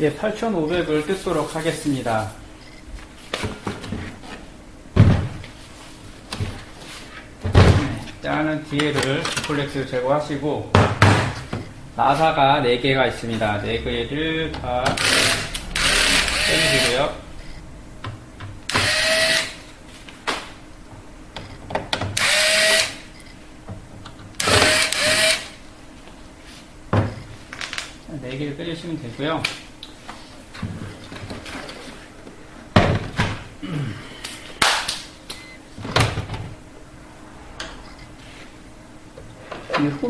예, 8,500을 뜯도록 하겠습니다. 네, 일단은 뒤에를 폴렉스 제거하시고 나사가 4개가 있습니다. 4개를 다 빼주시고요. 네 개를 빼주시면 되고요.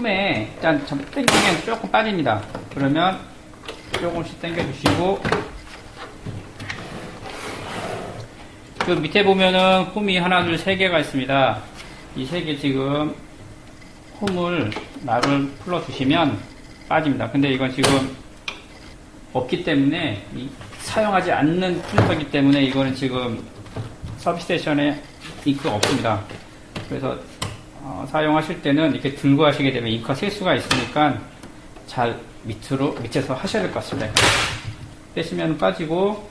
이 홈에 일단 좀 당기면 조금 빠집니다. 그러면 조금씩 당겨주시고 그 밑에 보면은 홈이 하나, 둘, 세 개가 있습니다. 이 세 개 지금 홈을 락을 풀어주시면 빠집니다. 근데 이건 지금 없기 때문에 이 사용하지 않는 필터이기 때문에 이거는 지금 서비스 스테이션에 잉크가 없습니다. 그래서 어, 사용하실 때는 이렇게 들고 하시게 되면 잉크가 셀 수가 있으니까 잘 밑으로 밑에서 하셔야 될 것 같습니다. 빼시면 빠지고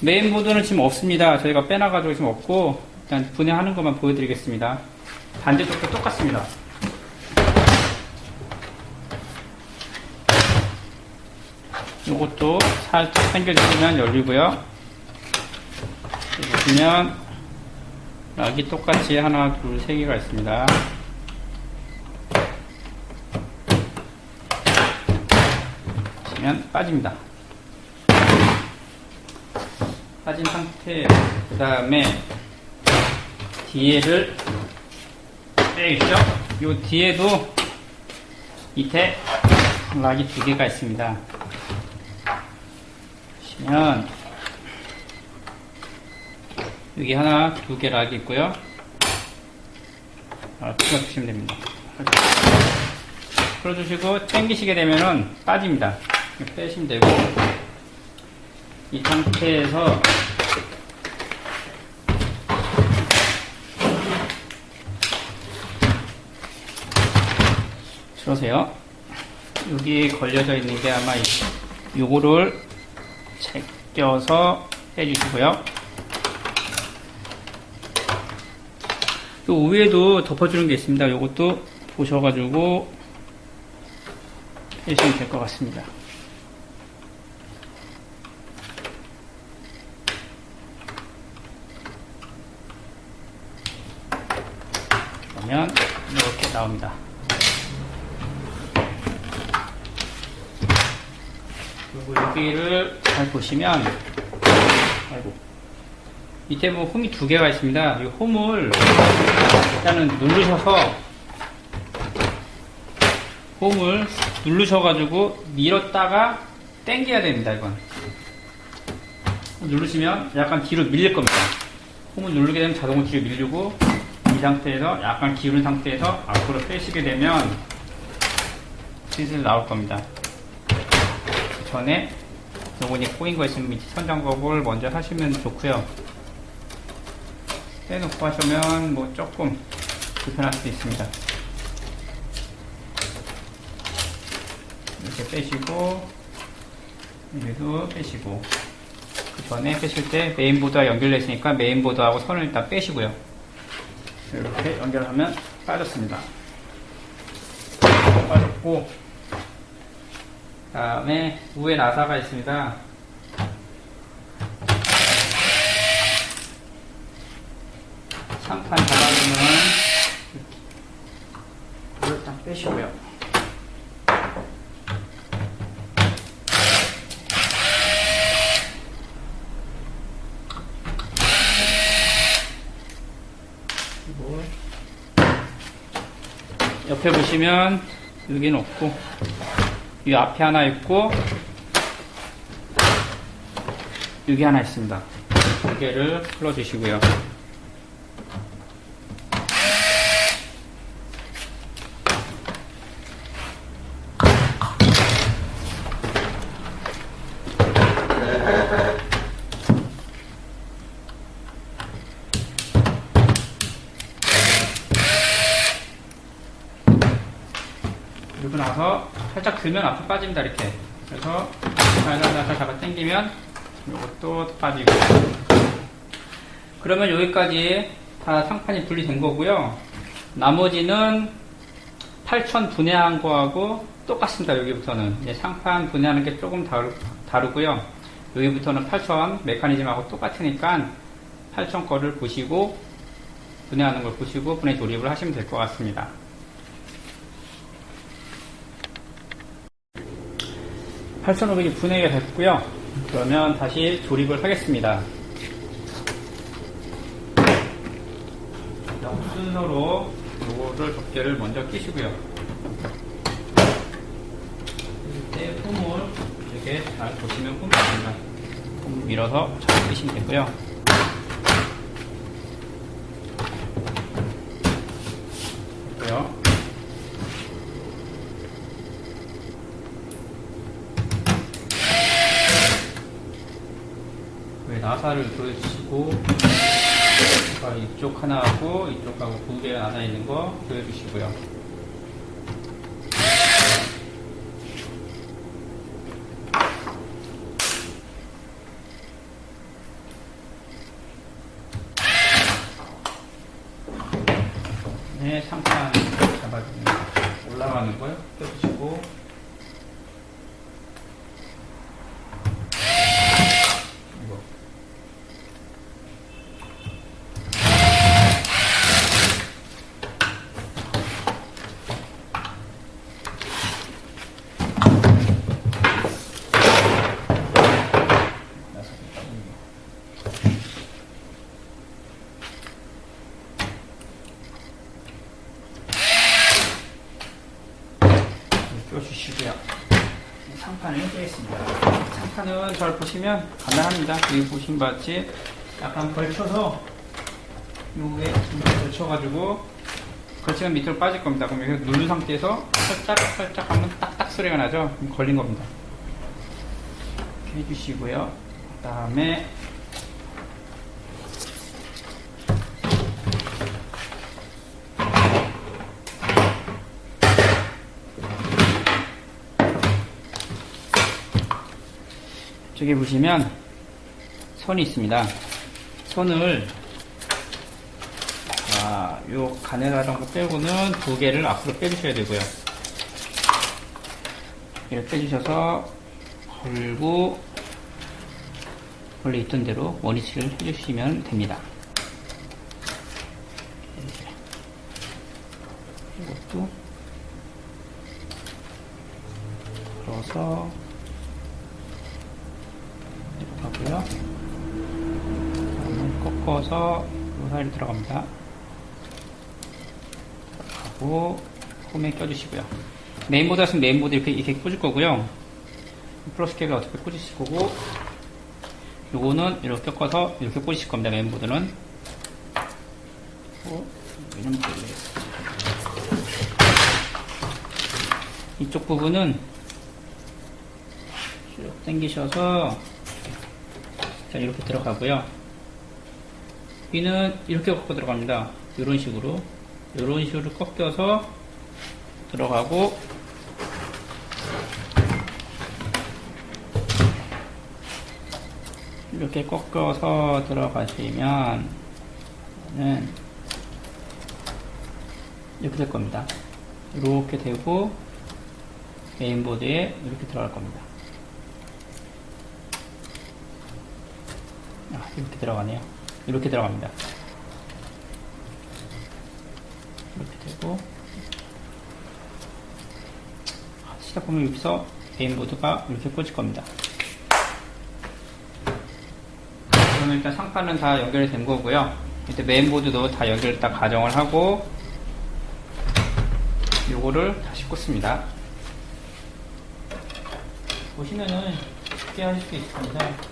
메인 보드는 지금 없습니다. 저희가 빼놔가지고 지금 없고 일단 분해하는 것만 보여드리겠습니다. 반대쪽도 똑같습니다. 이것도 살짝 당겨주시면 열리고요. 보시면 락이 똑같이 하나, 둘, 세 개가 있습니다. 보시면 빠집니다. 빠진 상태, 그 다음에 뒤에를 빼겠죠? 요 뒤에도 밑에 락이 두 개가 있습니다. 보시면 여기 하나, 두 개 락이 있고요. 아, 풀어주시면 됩니다. 풀어주시고 당기시게 되면은 빠집니다. 빼시면 되고 이 상태에서 들어세요. 여기 걸려져 있는 게 아마 이- 요거를 제껴서 빼주시고요. 또 위에도 덮어주는 게 있습니다. 요것도 보셔가지고 빼시면 될 것 같습니다. 그러면 이렇게 나옵니다. 그리고 여기를 잘 보시면 아이고 밑에 뭐 홈이 두 개가 있습니다. 이 홈을 일단은 누르셔서 홈을 누르셔가지고 밀었다가 당겨야 됩니다. 이건 누르시면 약간 뒤로 밀릴 겁니다. 홈을 누르게 되면 자동으로 뒤로 밀리고 이 상태에서 약간 기울은 상태에서 앞으로 빼시게 되면 슬슬 나올 겁니다. 그 전에 요번에 꼬인 거 있으면 밑에 선장법을 먼저 하시면 좋고요. 빼놓고 하시면 뭐 조금 불편할 수도 있습니다. 이렇게 빼시고 여기도 빼시고 그 전에 빼실 때 메인보드와 연결되어 있으니까 메인보드하고 선을 일단 빼시고요. 이렇게 연결하면 빠졌습니다. 빠졌고 그 다음에 위에 나사가 있습니다. 잡아주면 이걸 딱 빼시고요. 옆에 보시면 여기는 없고 이 앞에 하나 있고 여기 하나 있습니다. 두 개를 풀어주시고요. 그리고 나서 살짝 들면 앞으로 빠집니다 이렇게. 그래서 살살살살 잡아 당기면 이것도 빠지고. 그러면 여기까지 다 상판이 분리된 거고요. 나머지는 8천 분해한 거하고 똑같습니다 여기부터는. 이제 상판 분해하는 게 조금 다르, 다르고요. 여기부터는 8천 메커니즘하고 똑같으니까 8천 거를 보시고 분해하는 걸 보시고 분해 조립을 하시면 될 것 같습니다 8,500이 분해가 됐고요. 그러면 다시 조립을 하겠습니다. 순서로 요거를 접개를 먼저 끼시고요. 이때 폼을 이렇게 잘 보시면 폼이 됩니다. 폼 밀어서 잘 끼시면 되고요. 나사를 보여주시고 아까 이쪽 하나하고 이쪽하고 두 개가 나눠 있는 거 보여주시고요. 네, 상판 잡아줍니다. 올라가는 거요. 껴주시고 이거 껴주시고요. 상판을 떼겠습니다. 상판은 잘 보시면 간단합니다. 여기 보신 바 같이 약간 걸쳐서 요게 걸쳐가지고 걸치면 밑으로 빠질 겁니다. 그럼 여기 누른 상태에서 살짝 살짝 하면 딱딱 소리가 나죠? 걸린 겁니다. 이렇게 해주시고요. 그 다음에 저기 보시면 선이 있습니다. 선을 아, 요 가네라던 거 빼고는 두 개를 앞으로 빼주셔야 되고요. 이렇게 빼주셔서 걸고 원래 있던 대로 원위치를 해주시면 됩니다. 이것도 걸어서 다음에 꺾어서 이 사이로 들어갑니다. 하고 홈에 껴주시고요. 메인보드 하시면 메인보드 이렇게, 이렇게 꽂을 거고요. 플러스 케이블 어떻게 꽂으실 거고 요거는 이렇게 꺾어서 이렇게 꽂으실 겁니다. 메인보드는 이쪽 부분은 쭉 당기셔서 자, 이렇게 들어가고요. 이는 이렇게 꺾어 들어갑니다. 이런 식으로. 이런 식으로 꺾여서 들어가고, 이렇게 꺾어서 들어가시면, 은 이렇게 될 겁니다. 이렇게 되고, 메인보드에 이렇게 들어갈 겁니다. 이렇게 들어가네요. 이렇게 들어갑니다. 이렇게 되고 아, 시작 보면 여기서 메인보드가 이렇게 꽂을 겁니다. 그러면 일단 상판은 다 연결이 된 거고요. 이때 메인보드도 다 연결 다 가정을 하고 요거를 다시 꽂습니다. 보시면은 쉽게 하실 수 있습니다.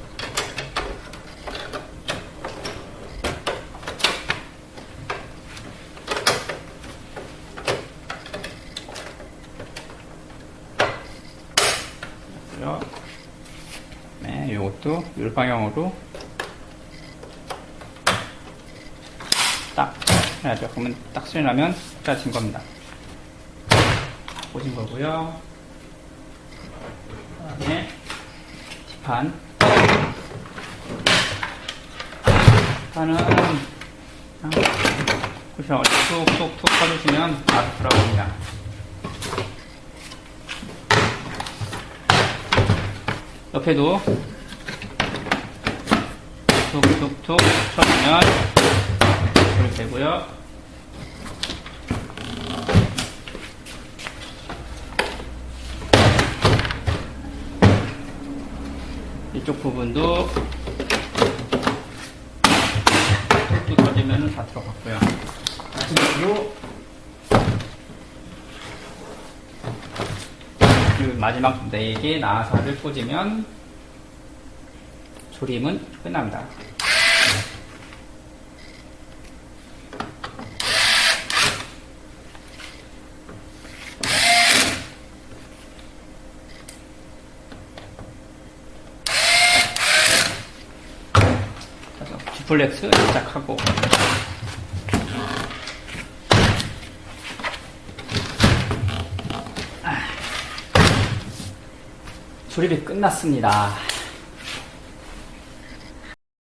있고요. 요 방향으로 딱 해야죠. 그러면 딱 소리 나면 짜진 겁니다. 꽂은 거고요. 그다음에 판. 판은 그냥 쿠션을 툭툭툭 쳐주시면 바로 들어갑니다. 옆에도 툭툭툭 쳐주면 불이 되고요. 이쪽 부분도 툭툭 터지면 다 들어갔고요. 마지막으로 그 마지막 4개 나사를 꽂으면 조림은 끝납니다. 디플렉스 시작하고 아. 조립이 끝났습니다.